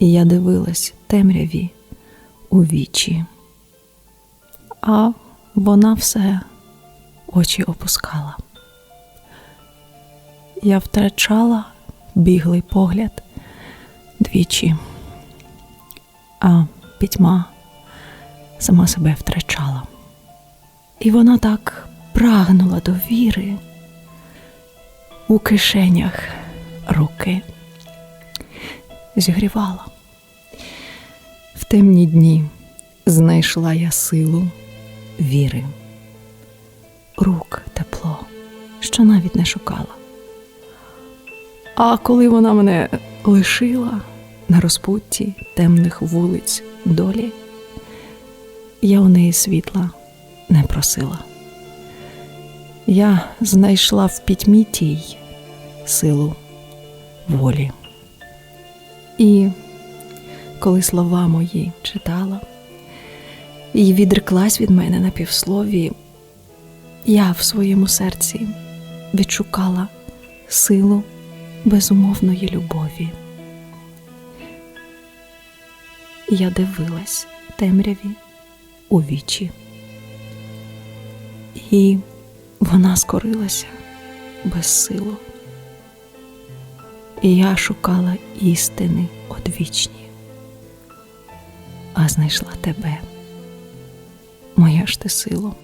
І я дивилась темряві у вічі, а вона все очі опускала. Я втрачала біглий погляд двічі, а пітьма сама себе втрачала. І вона так прагнула до віри у кишенях руки зігрівала. В темні дні знайшла я силу віри, рук тепло, що навіть не шукала. А коли вона мене лишила на розпутті темних вулиць долі, я у неї світла не просила. Я знайшла в пітьмі тій силу волі. І коли слова мої читала і відреклась від мене на півслові, я в своєму серці відшукала силу безумовної любові. Я дивилась темряві у вічі, і вона скорилася безсило. І я шукала істини одвічні, а знайшла тебе, моя ж ти сило.